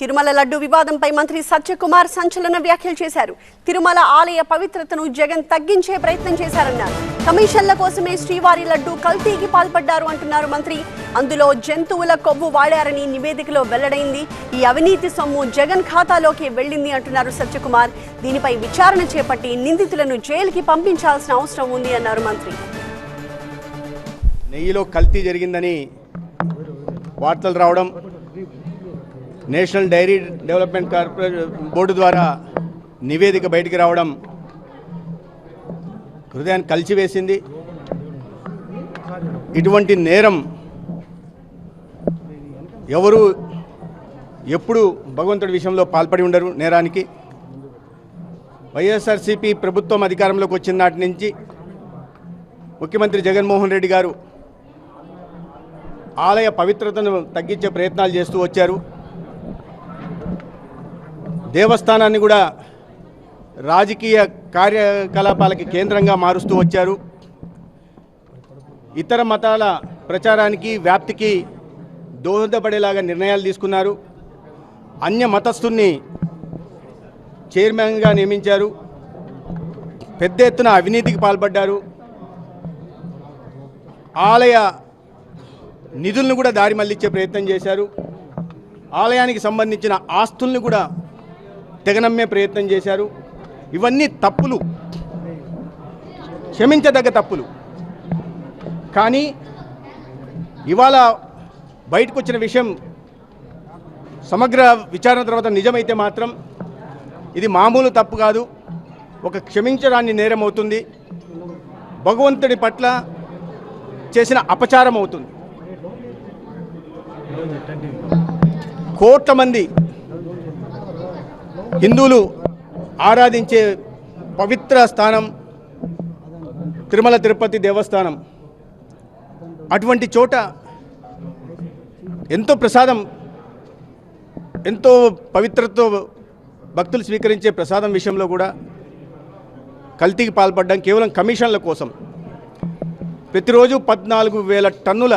తిరుమల లడ్డు వివాదంపై మంత్రి సత్యకుమార్ సంచలన వ్యాఖ్యలు చేశారు. తిరుమల ఆలయ పవిత్రతను జగన్ తగ్గించే ప్రయత్నం చేశారన్నారు. కమిషన్ల కోసమే శ్రీవారి లడ్డు కల్తీకి పాల్పడ్డారు అంటున్నారు మంత్రి. అందులో జంతువుల కొవ్వు వాడారని నివేదికలో వెల్లడైంది. ఈ అవినీతి సొమ్ము జగన్ ఖాతాలోకి వెళ్ళింది అంటున్నారు సత్యకుమార్. దీనిపై విచారణ చేపట్టి నిందితులను జైలుకి పంపించాల్సిన అవసరం ఉంది అన్నారు మంత్రి. నెయ్యిలో కల్తీ జరిగిందని వార్తలు రావడం national dairy development corporation board ద్వారా నివేదిక బయటికి రావడం హృదయాన్ని కలిచివేసింది ఇటువంటి నేరం ఎవరు ఎప్పుడు భగవంతుడి విషయంలో పాల్పడి ఉండరు నేరానికి. వైఎస్ఆర్సీపీ ప్రభుత్వం అధికారంలోకి వచ్చిన నాటి నుంచి ముఖ్యమంత్రి జగన్మోహన్ రెడ్డి గారు ఆలయ పవిత్రతను తగ్గించే ప్రయత్నాలు చేస్తూ వచ్చారు. దేవస్థానాన్ని కూడా రాజకీయ కార్యకలాపాలకి కేంద్రంగా మారుస్తూ వచ్చారు. ఇతర మతాల ప్రచారానికి వ్యాప్తికి దోహదపడేలాగా నిర్ణయాలు తీసుకున్నారు. అన్య మతస్థుల్ని చైర్మన్గా నియమించారు. పెద్ద ఎత్తున అవినీతికి పాల్పడ్డారు. ఆలయ నిధులను కూడా దారి మళ్ళించే ప్రయత్నం చేశారు. ఆలయానికి సంబంధించిన ఆస్తుల్ని కూడా తెగనమ్మే ప్రయత్నం చేశారు. ఇవన్నీ తప్పులు. క్షమించదగ్గ తప్పులు. కానీ ఇవాళ బయటకు వచ్చిన విషయం సమగ్ర విచారణ తర్వాత నిజమైతే మాత్రం ఇది మామూలు తప్పు కాదు. ఒక క్షమించడాన్ని నేరం అవుతుంది. భగవంతుడి పట్ల చేసిన అపచారం అవుతుంది. కోట్ల మంది హిందువులు ఆరాధించే పవిత్ర స్థానం తిరుమల తిరుపతి దేవస్థానం. అటువంటి చోట ఎంతో ప్రసాదం ఎంతో పవిత్రతో భక్తులు స్వీకరించే ప్రసాదం విషయంలో కూడా కల్తీకి పాల్పడడం కేవలం కమిషన్ల కోసం. ప్రతిరోజు పద్నాలుగు వేల టన్నుల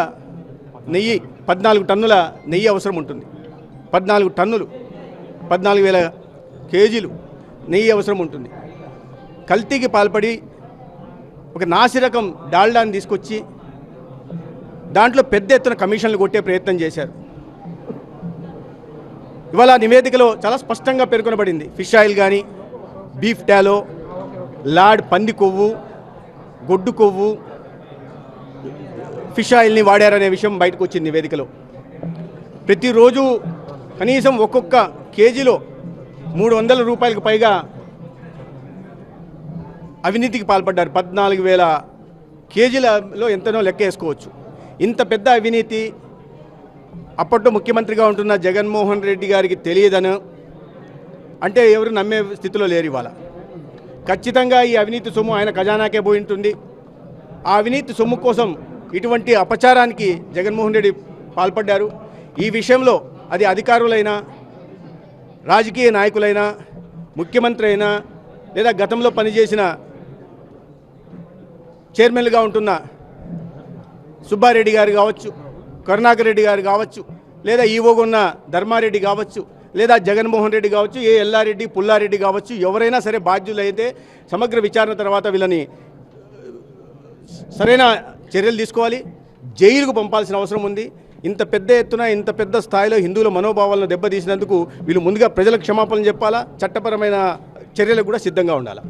నెయ్యి పద్నాలుగు టన్నుల నెయ్యి అవసరం ఉంటుంది. పద్నాలుగు టన్నులు పద్నాలుగు వేల కేజీలు నెయ్యి అవసరం ఉంటుంది. కల్తీకి పాల్పడి ఒక నాసిరకం డాల్డాని తీసుకొచ్చి దాంట్లో పెద్ద ఎత్తున కమిషన్లు కొట్టే ప్రయత్నం చేశారు. ఇవాళ నివేదికలో చాలా స్పష్టంగా పేర్కొనబడింది. ఫిష్ ఆయిల్ కానీ బీఫ్ టాలో లాడ్ పంది కొవ్వు గొడ్డు కొవ్వు ఫిష్ ఆయిల్ని వాడారనే విషయం బయటకు వచ్చింది నివేదికలో. ప్రతిరోజు కనీసం ఒక్కొక్క కేజీలో మూడు వందల రూపాయలకు పైగా అవినీతికి పాల్పడ్డారు. పద్నాలుగు వేల కేజీలలో ఎంతనో లెక్క వేసుకోవచ్చు. ఇంత పెద్ద అవినీతి అప్పట్లో ముఖ్యమంత్రిగా ఉంటున్న జగన్మోహన్ రెడ్డి గారికి తెలియదను. అంటే ఎవరు నమ్మే స్థితిలో లేరు ఇవాళ. ఖచ్చితంగా ఈ అవినీతి సొమ్ము ఆయన ఖజానాకే పోయి ఉంటుంది ఆ అవినీతి సొమ్ము కోసం ఇటువంటి అపచారానికి జగన్మోహన్ రెడ్డి పాల్పడ్డారు. ఈ విషయంలో అది అధికారులైనా రాజకీయ నాయకులైనా ముఖ్యమంత్రి అయినా లేదా గతంలో పనిచేసిన చైర్మన్లుగా ఉంటున్న సుబ్బారెడ్డి గారు కావచ్చు కరుణాకర్ రెడ్డి గారు కావచ్చు లేదా ఈవోగా ఉన్న ధర్మారెడ్డి కావచ్చు లేదా జగన్మోహన్ రెడ్డి కావచ్చు ఏ ఎల్లారెడ్డి పుల్లారెడ్డి కావచ్చు ఎవరైనా సరే బాధ్యులైతే సమగ్ర విచారణ తర్వాత వీళ్ళని సరైన చర్యలు తీసుకోవాలి. జైలుకు పంపాల్సిన అవసరం ఉంది. ఇంత పెద్ద ఎత్తున ఇంత పెద్ద స్థాయిలో హిందువుల మనోభావాలను దెబ్బతీసినందుకు వీళ్ళు ముందుగా ప్రజలకు క్షమాపణలు చెప్పాలా? చట్టపరమైన చర్యలకు కూడా సిద్ధంగా ఉండాలి?